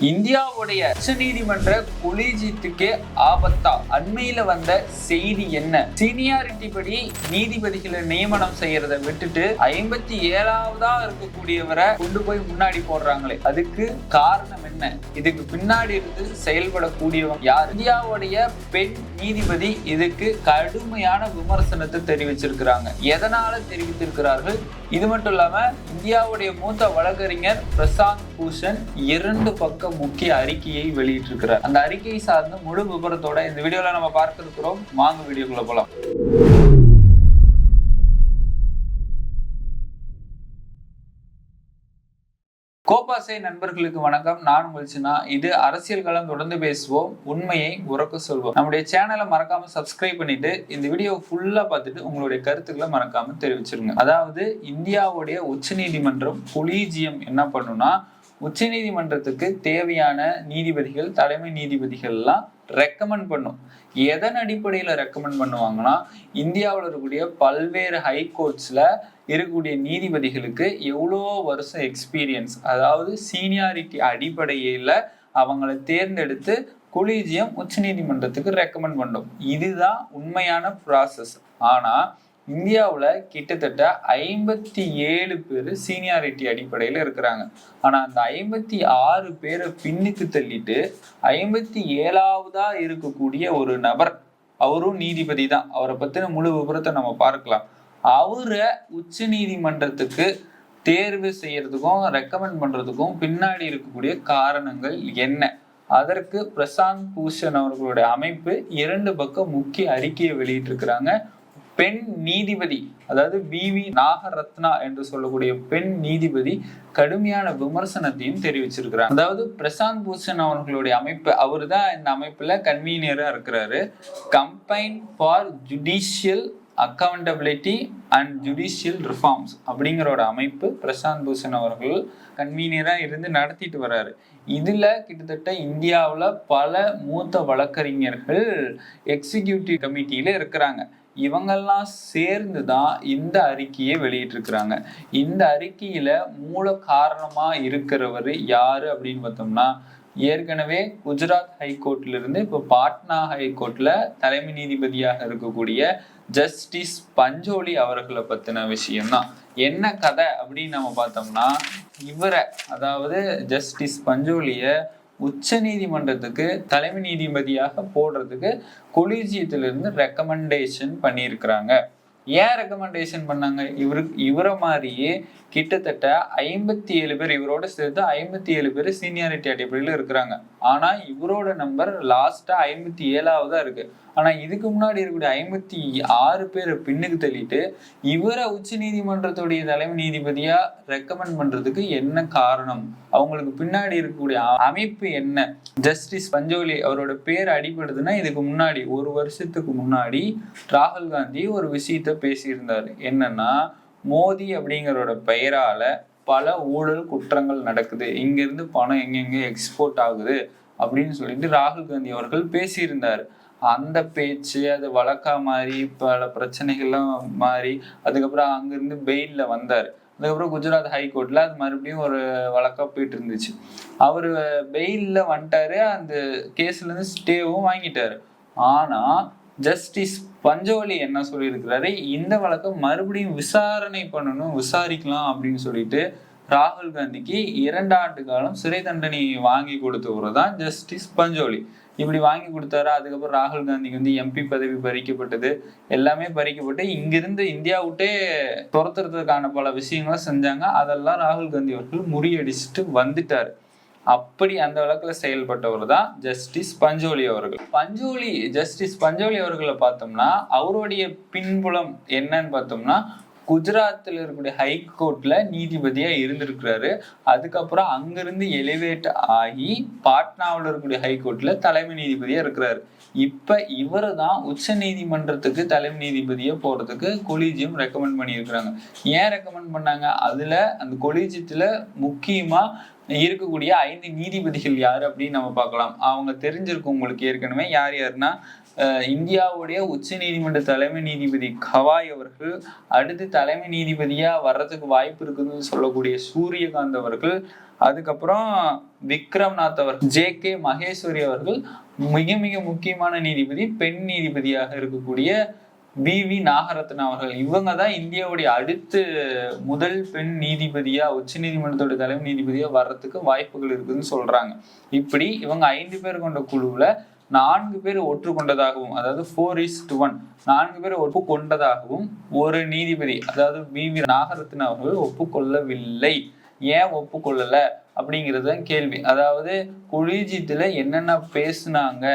இந்தியாவுடைய உச்ச நீதிமன்ற கொலிஜியத்துக்கே ஆபத்தா? அண்மையில வந்த செய்தி என்ன? சீனியாரிட்டி படி நீதிபதிகளை நியமனம் செய்யறத விட்டுட்டு ஐம்பத்தி ஏழாவதா இருக்கக்கூடியவரை கொண்டு போய் முன்னாடி போடுறாங்களே. அதுக்கு காரணம் என்ன? இதுக்கு பின்னாடி இருந்து செயல்படக்கூடியவங்க யார்? இந்தியாவுடைய பெண் நீதிபதி இதுக்கு கடுமையான விமர்சனத்தை தெரிவிச்சிருக்கிறாங்க. எதனால தெரிவித்திருக்கிறார்கள்? இது மட்டும் இல்லாம இந்தியாவுடைய மூத்த வழக்கறிஞர் பிரசாந்த் பூஷன் இரண்டு பக்க முக்கிய அறிக்கையை வெளியிட்டிருக்கிறார். அந்த அறிக்கையை சார்ந்த முழு விபரத்தோட இந்த வீடியோல நம்ம பார்க்க இருக்கிறோம். வாங்க வீடியோக்குள்ள போலாம். கோபாசை நண்பர்களுக்கு வணக்கம். நான் உங்கள்ச்சினா இது அரசியல் களம் தொடர்ந்து பேசுவோம். உண்மையை உறக்க சொல்வோம். நம்முடைய சேனலை மறக்காம சப்ஸ்கிரைப் பண்ணிட்டு இந்த வீடியோ ஃபுல்லா பார்த்துட்டு உங்களுடைய கருத்துக்களை மறக்காம தெரிவிச்சிருங்க. அதாவது இந்தியாவுடைய உச்சநீதிமன்றம் கொலீஜியம் என்ன உச்ச உச்சநீதிமன்றத்துக்கு தேவையான நீதிபதிகள் தலைமை நீதிபதிகள்லாம் ரெக்கமெண்ட் பண்ணும். எதன் அடிப்படையில் ரெக்கமெண்ட் பண்ணுவாங்கன்னா இந்தியாவில் இருக்கக்கூடிய பல்வேறு ஹைகோர்ட்ஸில் இருக்கக்கூடிய நீதிபதிகளுக்கு எவ்வளோ வருஷம் எக்ஸ்பீரியன்ஸ் அதாவது சீனியாரிட்டி அடிப்படையில் அவங்கள தேர்ந்தெடுத்து கொலீஜியம் உச்சநீதிமன்றத்துக்கு ரெக்கமெண்ட் பண்ணும். இதுதான் உண்மையான ப்ராசஸ் ஆனால் இந்தியாவில் கிட்டத்தட்ட ஐம்பத்தி ஏழு பேர் சீனியாரிட்டி அடிப்படையில் இருக்கிறாங்க. ஆனால் அந்த ஐம்பத்தி ஆறு பேரை பின்னுக்கு தள்ளிட்டு ஐம்பத்தி ஏழாவதா இருக்கக்கூடிய ஒரு நபர் அவரும் நீதிபதி தான். அவரை பற்றின முழு விவரத்தை நம்ம பார்க்கலாம். அவரை உச்ச நீதிமன்றத்துக்கு தேர்வு செய்யறதுக்கும் ரெக்கமெண்ட் பண்றதுக்கும் பின்னாடி இருக்கக்கூடிய காரணங்கள் என்ன? அதற்கு பிரசாந்த் பூஷன் அவர்களுடைய அமைப்பு இரண்டு பக்கம் முக்கிய அறிக்கையை வெளியிட்டிருக்கிறாங்க. பெண் நீதிபதி அதாவது பி வி நாகரத்னா என்று சொல்லக்கூடிய பெண் நீதிபதி கடுமையான விமர்சனத்தையும் தெரிவிச்சிருக்கிறார். அதாவது பிரசாந்த் பூஷன் அவர்களுடைய அமைப்பு அவர் தான் இந்த அமைப்புல கன்வீனியரா இருக்கிறாரு. Campaign for judicial accountability and judicial reforms அப்படிங்கிறோட அமைப்பு பிரசாந்த் பூஷன் அவர்கள் கன்வீனியராக இருந்து நடத்திட்டு வர்றாரு இதில் கிட்டத்தட்ட இந்தியாவில் பல மூத்த வழக்கறிஞர்கள் எக்ஸிக்யூட்டிவ் கமிட்டியில் இருக்கிறாங்க. இவங்கெல்லாம் சேர்ந்து தான் இந்த அறிக்கையை வெளியிட்டிருக்கிறாங்க. இந்த அறிக்கையில மூல காரணமா இருக்கிறவர் யாரு அப்படின்னு பார்த்தோம்னா ஏற்கனவே குஜராத் ஹைகோர்ட்ல இருந்து இப்போ பாட்னா ஹைகோர்ட்ல தலைமை நீதிபதியாக இருக்கக்கூடிய ஜஸ்டிஸ் பஞ்சோலி அவர்களை பத்தின விஷயம்தான். என்ன கதை அப்படின்னு நம்ம பார்த்தோம்னா இவரை அதாவது ஜஸ்டிஸ் பஞ்சோலிய உச்ச நீதிமன்றத்துக்கு தலைமை நீதிபதியாக போடுறதுக்கு கொலிஜியத்திலிருந்து ரெக்கமெண்டேஷன் பண்ணியிருக்கிறாங்க. ஏன் ரெக்கமெண்டேஷன் பண்ணாங்க? இவருக்கு இவரை மாதிரியே கிட்டத்தட்ட ஐம்பத்தி ஏழு பேர் இவரோட சேர்த்து ஐம்பத்தி ஏழு பேர் சீனியாரிட்டி அடிப்படையில் இருக்கிறாங்க. ஆனா இவரோட நம்பர் லாஸ்டா ஐம்பத்தி ஏழாவதா இருக்கு. ஆனா இதுக்கு முன்னாடி இருக்கக்கூடிய ஐம்பத்தி ஆறு பேரை பின்னுக்கு தள்ளிட்டு இவரை உச்ச நீதிமன்றத்துடைய தலைமை நீதிபதியா ரெக்கமெண்ட் பண்றதுக்கு என்ன காரணம்? அவங்களுக்கு பின்னாடி இருக்கக்கூடிய அமைப்பு என்ன? ஜஸ்டிஸ் பஞ்சோலி அவரோட பேர் அடிபடுதுன்னா இதுக்கு முன்னாடி ஒரு வருஷத்துக்கு முன்னாடி ராகுல் காந்தி ஒரு விஷயத்த பேசியிருந்தாரு. என்னன்னா மோதி அப்படிங்கிறோட பெயரால பல ஊழல் குற்றங்கள் நடக்குது. இங்கிருந்து பணம் எங்கெங்க எக்ஸ்போர்ட் ஆகுது அப்படின்னு சொல்லிட்டு ராகுல் காந்தி அவர்கள் பேசியிருந்தார். அந்த பேச்சு அது வழக்கா மாறி பல பிரச்சனைகள்லாம் மாறி அதுக்கப்புறம் அங்கிருந்து பெயில்ல வந்தார். அதுக்கப்புறம் குஜராத் ஹைகோர்ட்ல அது மறுபடியும் ஒரு வழக்கா போயிட்டு இருந்துச்சு அவர் பெயில்ல வந்துட்டாரு அந்த கேஸ்ல இருந்து ஸ்டேவும் வாங்கிட்டாரு. ஆனா ஜஸ்டிஸ் பஞ்சோலி என்ன சொல்லியிருக்கிறாரு? இந்த வழக்கை மறுபடியும் விசாரணை பண்ணணும் விசாரிக்கலாம் அப்படின்னு சொல்லிட்டு ராகுல் காந்திக்கு இரண்டு ஆண்டு காலம் சிறை தண்டனை வாங்கி கொடுத்தவர் தான் ஜஸ்டிஸ் பஞ்சோலி இப்படி வாங்கி கொடுத்தாரு? அதுக்கப்புறம் ராகுல் காந்திக்கு வந்து எம்பி பதவி பறிக்கப்பட்டது. எல்லாமே பறிக்கப்பட்டு இங்கிருந்து இந்தியா விட்டே துரத்துறதுக்கான பல விஷயங்களும் செஞ்சாங்க. அதெல்லாம் ராகுல் காந்தி அவர்கள் முறியடிச்சுட்டு வந்துட்டாரு. அப்படி அந்த வழக்குல செயல்பட்டவர் தான் ஜஸ்டிஸ் பஞ்சோலி அவர்கள். பஞ்சோலி ஜஸ்டிஸ் பஞ்சோலி அவர்களை பார்த்தோம்னா அவருடைய பின்புலம் என்னன்னு பார்த்தோம்னா குஜராத்தில் இருக்கக்கூடிய ஹைகோர்ட்ல நீதிபதியா இருந்திருக்கிறாரு. அதுக்கப்புறம் அங்கிருந்து எலிவேட் ஆகி பாட்னாவில் இருக்கக்கூடிய ஹைகோர்ட்ல தலைமை நீதிபதியா இருக்கிறாரு. இப்ப இவரு தான் உச்ச நீதிமன்றத்துக்கு தலைமை நீதிபதியா போறதுக்கு கொலீஜியம் ரெக்கமெண்ட் பண்ணியிருக்கிறாங்க. ஏன் ரெக்கமெண்ட் பண்ணாங்க? அதுல அந்த கொலிஜியத்துல முக்கியமா இருக்கக்கூடிய ஐந்து நீதிபதிகள் யார் அப்படின்னு நம்ம பார்க்கலாம். அவங்க தெரிஞ்சிருக்கும் உங்களுக்கு ஏற்கனவே யார் யாருன்னா இந்தியாவுடைய உச்ச நீதிமன்ற தலைமை நீதிபதி கவாய் அவர்கள் அடுத்து தலைமை நீதிபதியா வர்றதுக்கு வாய்ப்பு இருக்குதுன்னு சொல்லக்கூடிய சூரியகாந்த் அவர்கள் அதுக்கப்புறம் விக்ரம்நாத் அவர்கள் ஜே கே மகேஸ்வரி அவர்கள் மிக மிக முக்கியமான நீதிபதி பெண் நீதிபதியாக இருக்கக்கூடிய பி வி நாகரத்னா அவர்கள். இவங்க தான் இந்தியாவுடைய அடுத்து முதல் பெண் நீதிபதியா உச்ச நீதிமன்றத்தோட தலைமை நீதிபதியா வர்றதுக்கு வாய்ப்புகள் இருக்குதுன்னு சொல்றாங்க. இப்படி இவங்க ஐந்து பேர் கொண்ட குழுவுல நான்கு பேர் ஒற்றுக்கொண்டதாகவும் அதாவது ஃபோர் இஸ் டு ஒன் நான்கு பேர் ஒப்புக்கொண்டதாகவும் ஒரு நீதிபதி அதாவது பி வி நாகரத்னா அவர்கள் ஒப்புக்கொள்ளவில்லை. ஏன் ஒப்புக்கொள்ளல? அப்படிங்கிறது தான் கேள்வி. அதாவது குளிஜித்துல என்னென்ன பேசுனாங்க?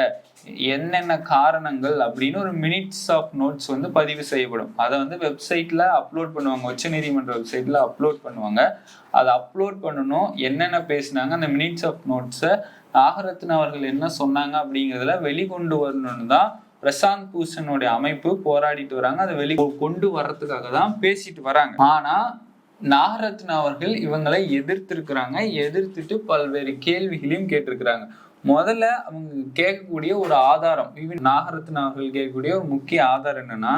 என்னென்ன காரணங்கள் அப்படின்னு ஒரு மினிட்ஸ் ஆஃப் நோட்ஸ் வந்து பதிவு செய்யப்படும். அதை வந்து வெப்சைட்ல அப்லோட் பண்ணுவாங்க. உச்ச நீதிமன்ற வெப்சைட்ல அப்லோட் பண்ணுவாங்க. அதை அப்லோட் பண்ணணும். என்னென்ன பேசுனாங்க? அந்த மினிட்ஸ் ஆஃப் நோட்ஸை நாகரத்ன அவர்கள் என்ன சொன்னாங்க அப்படிங்கிறதுல வெளிக்கொண்டு வரணும்னு தான் பிரசாந்த் பூஷனுடைய அமைப்பு போராடிட்டு வராங்க. அதை வெளி கொண்டு வர்றதுக்காக தான் பேசிட்டு வராங்க. ஆனா நாகரத்ன அவர்கள் இவங்களை எதிர்த்திருக்கிறாங்க. எதிர்த்துட்டு பல்வேறு கேள்விகளையும் கேட்டிருக்கிறாங்க. முதல்ல அவங்க கேட்கக்கூடிய ஒரு ஆதாரம் ஈவன் நாகரத்ன அவர்கள் கேட்கக்கூடிய ஒரு முக்கிய ஆதாரம் என்னன்னா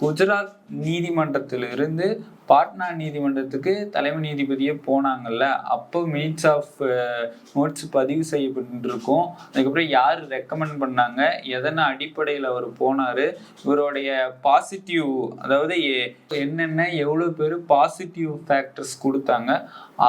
குஜராத் நீதிமன்றத்திலிருந்து பாட்னா நீதிமன்றத்துக்கு தலைமை நீதிபதியே போனாங்கல்ல அப்போ மினிட்ஸ் ஆஃப் நோட்ஸ் பதிவு செய்யப்பட்டிருக்கும். அதுக்கப்புறம் யார் ரெக்கமெண்ட் பண்ணாங்க? எதன அடிப்படையில் அவர் போனார்? இவருடைய பாசிட்டிவ் அதாவது என்னென்ன எவ்வளோ பேர் பாசிட்டிவ் ஃபேக்டர்ஸ் கொடுத்தாங்க?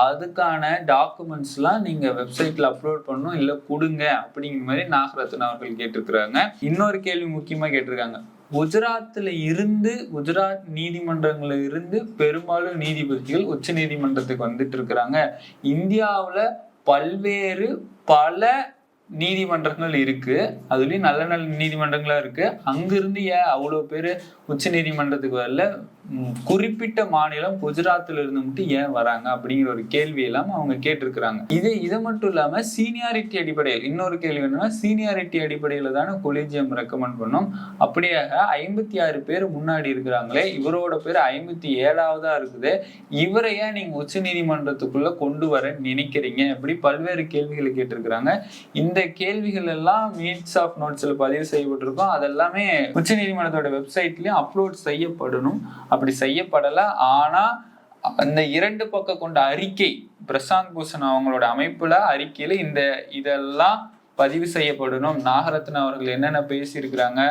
அதுக்கான டாக்குமெண்ட்ஸ்லாம் நீங்கள் வெப்சைட்டில் அப்லோட் பண்ணணும் இல்லை கொடுங்க அப்படிங்கிற மாதிரி நாகரத்னா அவர்கள் கேட்டிருக்கிறாங்க. இன்னொரு கேள்வி முக்கியமாக கேட்டிருக்காங்க. குஜராத்தில் இருந்து குஜராத் நீதிமன்றங்களில் இருந்து பெரும்பாலும் நீதிபதிகள் உச்ச நீதிமன்றத்துக்கு வந்துட்டு இருக்கிறாங்க. இந்தியாவில் பல்வேறு பல நீதிமன்றங்கள் இருக்கு. அதுலயும் நல்ல நல்ல நீதிமன்றங்களா இருக்கு. அங்கிருந்து ஏன் அவ்வளோ பேர் உச்ச நீதிமன்றத்துக்கு வரல? குறிப்பிட்ட மாநிலம் குஜராத்ல இருந்து மட்டும் ஏன் வராங்க அப்படிங்கிற ஒரு கேள்வி எல்லாம் அவங்க கேட்டிருக்கிறாங்க. இது இது மட்டும் இல்லாம சீனியாரிட்டி அடிப்படையில் இன்னொரு கேள்வி என்னன்னா சீனியாரிட்டி அடிப்படையில தானே கொலிஜியம் ரெக்கமெண்ட் பண்ணோம். அப்படியாக ஐம்பத்தி ஆறு பேர் முன்னாடி இருக்கிறாங்களே இவரோட பேர் ஐம்பத்தி ஏழாவதா இருக்குது. இவரை ஏன் நீங்க உச்ச நீதிமன்றத்துக்குள்ள கொண்டு வர நினைக்கிறீங்க இப்படி பல்வேறு கேள்விகளை கேட்டிருக்கிறாங்க. இந்த கேள்விகள் எல்லாம் மீட்ஸ் ஆஃப் நோட்ஸ்ல பதிவு செய்யப்பட்டிருக்கும். அதெல்லாமே உச்ச நீதிமன்றத்தோட வெப்சைட்லயும் அப்லோட் செய்யப்படணும். அப்படி செய்யப்படலை. ஆனால் அந்த இரண்டு பக்கம் கொண்ட அறிக்கை பிரசாந்த் பூஷன் அவங்களோட அமைப்புல அறிக்கையில இந்த இதெல்லாம் பதிவு செய்யப்படணும். நாகரத்ன அவர்கள் என்னென்ன பேசியிருக்கிறாங்க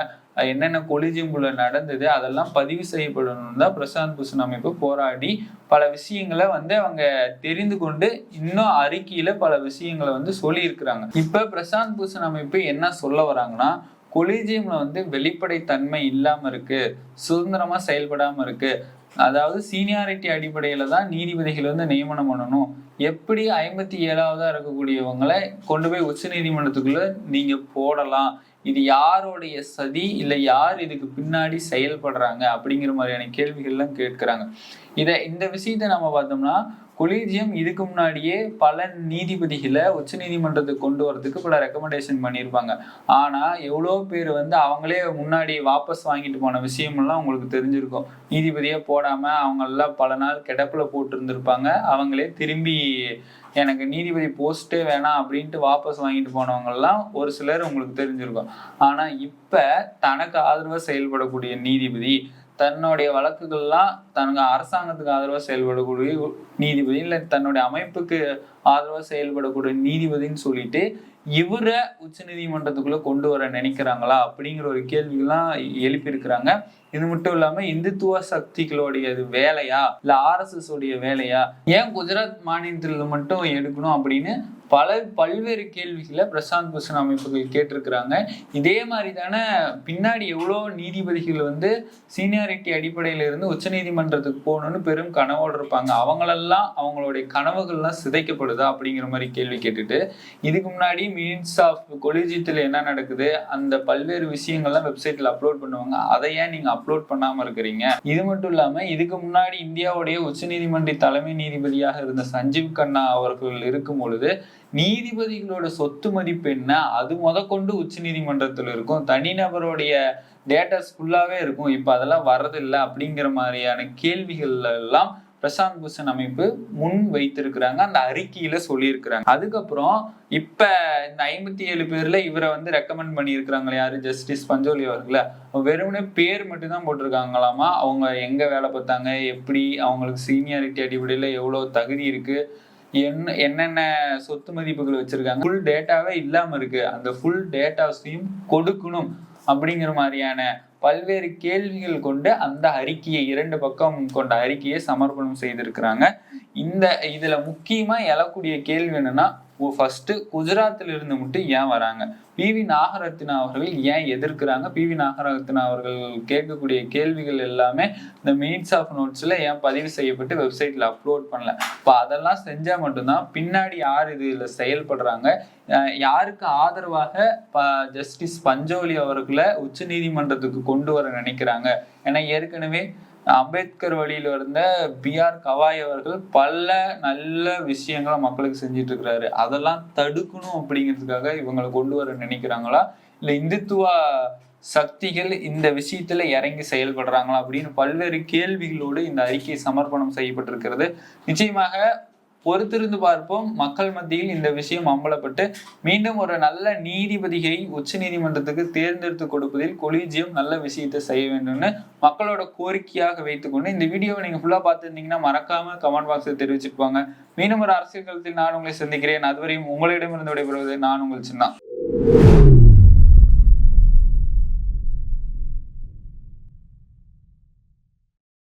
என்னென்ன கொலிஜியங்குள்ள நடந்தது அதெல்லாம் பதிவு செய்யப்படணும் தான் பிரசாந்த் பூஷன் அமைப்பு போராடி பல விஷயங்களை வந்து அவங்க தெரிந்து கொண்டு இன்னும் அறிக்கையில பல விஷயங்களை வந்து சொல்லியிருக்கிறாங்க. இப்ப பிரசாந்த் பூஷன் அமைப்பு என்ன சொல்ல வராங்கன்னா கொலிஜியம்ல வந்து வெளிப்படைத்தன்மை இல்லாம இருக்கு சுதந்திரமா செயல்படாம இருக்கு. அதாவது சீனியாரிட்டி அடிப்படையில தான் நீதிபதிகள் வந்து நியமனம் பண்ணணும். எப்படி ஐம்பத்தி ஏழாவதா இருக்கக்கூடியவங்களை கொண்டு போய் உச்ச நீதிமன்றத்துக்குள்ள நீங்க போடலாம்? இது யாருடைய சதி? இல்லை யார் இதுக்கு பின்னாடி செயல்படுறாங்க? அப்படிங்கிற மாதிரியான கேள்விகள்லாம் கேட்கிறாங்க. இதை இந்த விஷயத்தை நம்ம பார்த்தோம்னா கொலீஜியம் இதுக்கு முன்னாடியே பல நீதிபதிகளை உச்ச நீதிமன்றத்துக்கு கொண்டு வரதுக்கு பல ரெக்கமெண்டேஷன் பண்ணியிருப்பாங்க. ஆனா எவ்வளோ பேர் வந்து அவங்களே முன்னாடி வாபஸ் வாங்கிட்டு போன விஷயமெல்லாம் உங்களுக்கு தெரிஞ்சிருக்கும். நீதிபதியே போடாம அவங்க எல்லாம் பல நாள் கிடப்புல போட்டுருந்திருப்பாங்க. அவங்களே திரும்பி எனக்கு நீதிபதி போஸ்ட்டே வேணாம் அப்படின்ட்டு வாபஸ் வாங்கிட்டு போனவங்கெல்லாம் ஒரு சிலர் உங்களுக்கு தெரிஞ்சிருக்கும். ஆனா இப்ப தனக்கு ஆதரவாக செயல்படக்கூடிய நீதிபதி தன்னுடைய வழக்குகள்லாம் தனக்கு அரசாங்கத்துக்கு ஆதரவாக செயல்படக்கூடிய நீதிபதி இல்லை தன்னுடைய அமைப்புக்கு ஆதரவா செயல்படக்கூடிய நீதிபதின்னு சொல்லிட்டு இவரை உச்ச நீதிமன்றத்துக்குள்ள கொண்டு வர நினைக்கிறாங்களா அப்படிங்கிற ஒரு கேள்விகள்லாம் எழுப்பியிருக்கிறாங்க. இது மட்டும் இல்லாம இந்துத்துவ சக்திகளுடைய இது வேலையா? இல்ல ஆர்எஸ்எஸ் உடைய வேலையா? ஏன் குஜராத் மாநிலத்துல மட்டும் எடுக்கணும் அப்படின்னு பல பல்வேறு கேள்விகளை பிரசாந்த் பூஷன் அமைப்புகள் கேட்டிருக்கிறாங்க. இதே மாதிரி தானே பின்னாடி எவ்வளோ நீதிபதிகள் வந்து சீனியாரிட்டி அடிப்படையில இருந்து உச்ச நீதிமன்றத்துக்கு போகணும்னு பெரும் கனவோடு இருப்பாங்க. அவங்களெல்லாம் அவங்களுடைய கனவுகள்லாம் சிதைக்கப்படுது அப்படிங்கிற மாதிரி கேள்வி கேட்டுட்டு இதுக்கு முன்னாடி மீன்ஸ் ஆஃப் கொலிஜியத்தில் என்ன நடக்குது அந்த பல்வேறு விஷயங்கள்லாம் வெப்சைட்டில் அப்லோட் பண்ணுவாங்க. அதை ஏன் நீங்க அப்லோட் பண்ணாமல் இருக்கிறீங்க? இது மட்டும் இல்லாமல் இதுக்கு முன்னாடி இந்தியாவுடைய உச்சநீதிமன்ற தலைமை நீதிபதியாக இருந்த சஞ்சீவ் கண்ணா அவர்கள் இருக்கும் பொழுது நீதிபதிகளோட சொத்து மதிப்பு என்ன? அது முதற்கொண்டு உச்ச நீதிமன்றத்தில் இருக்கும். தனிநபருடைய டேட்டாஸ் ஃபுல்லாகவே இருக்கும். இப்போ அதெல்லாம் வர்றதில்லை அப்படிங்கிற மாதிரியான கேள்விகள் எல்லாம் பிரசாந்த் பூஷன் அமைப்பு முன் வைத்திருக்கிறாங்க அந்த அறிக்கையில சொல்லியிருக்கிறாங்க. அதுக்கப்புறம் இப்ப இந்த ஐம்பத்தி ஏழு பேர்ல இவரை வந்து ரெக்கமெண்ட் பண்ணியிருக்கிறாங்களே யாரு? ஜஸ்டிஸ் பஞ்சோலி அவர்கள வெறுமனே பேர் மட்டும்தான் போட்டிருக்காங்களாமா? அவங்க எங்க வேலை பார்த்தாங்க? எப்படி? அவங்களுக்கு சீனியாரிட்டி அடிப்படையில எவ்வளவு தகுதி இருக்கு? என்ன என்னென்ன சொத்து மதிப்புகள் வச்சிருக்காங்க? ஃபுல் டேட்டாவே இல்லாம இருக்கு. அந்த ஃபுல் டேட்டாஸையும் கொடுக்கணும் அப்படிங்கிற மாதிரியான பல்வேறு கேள்விகள் கொண்டு அந்த அறிக்கையை இரண்டு பக்கம் கொண்ட அறிக்கையை சமர்ப்பணம் செய்திருக்கிறாங்க. இந்த இதுல முக்கியமா எழக்கூடிய கேள்வி என்னன்னா ஃபர்ஸ்ட் குஜராத்தில் இருந்து மட்டும் ஏன் வராங்க? பி வி நாகரத்னா அவர்கள் ஏன் எதிர்க்கிறாங்க? பி வி நாகரத்னா அவர்கள் கேட்கக்கூடிய கேள்விகள் எல்லாமே இந்த மினிட்ஸ் ஆஃப் நோட்ஸ்ல ஏன் பதிவு செய்யப்பட்டு வெப்சைட்ல அப்லோட் பண்ணல? இப்போ அதெல்லாம் செஞ்சா மட்டும்தான் பின்னாடி யார் இதுல செயல்படுறாங்க? அஹ் யாருக்கு ஆதரவாக ஜஸ்டிஸ் பஞ்சோலி அவர்களை உச்ச நீதிமன்றத்துக்கு கொண்டு வர நினைக்கிறாங்க? ஏன்னா ஏற்கனவே அம்பேத்கர் வழியில் இருந்த பி ஆர் கவாய் அவர்கள் பல நல்ல விஷயங்களை மக்களுக்கு செஞ்சுட்டு இருக்கிறாரு அதெல்லாம் தடுக்கணும் அப்படிங்கிறதுக்காக இவங்களை கொண்டு வர நினைக்கிறாங்களா? இல்ல இந்துத்துவ சக்திகள் இந்த விஷயத்துல இறங்கி செயல்படுறாங்களா அப்படின்னு பல்வேறு கேள்விகளோடு இந்த அறிக்கை சமர்ப்பணம் செய்யப்பட்டிருக்கிறது. நிச்சயமாக பொறுத்திருந்து பார்ப்போம். மக்கள் மத்தியில் இந்த விஷயம் அம்பலப்பட்டு மீண்டும் ஒரு நல்ல நீதிபதியை உச்ச நீதிமன்றத்துக்கு தேர்ந்தெடுத்து கொடுப்பதில் கொலீஜியம் நல்ல விஷயத்தை செய்ய வேண்டும்னு மக்களோட கோரிக்கையாக வைத்துக்கொண்டு இந்த வீடியோவை நீங்க ஃபுல்லா பார்த்துருந்தீங்கன்னா மறக்காம கமெண்ட் பாக்ஸில் தெரிவிச்சிருப்பாங்க. மீண்டும் ஒரு அரசியல் களத்தில் நான் உங்களை சந்திக்கிறேன். அதுவரையும் உங்களிடமிருந்து விடைபெறுவது நான் உங்கள் சின்ன.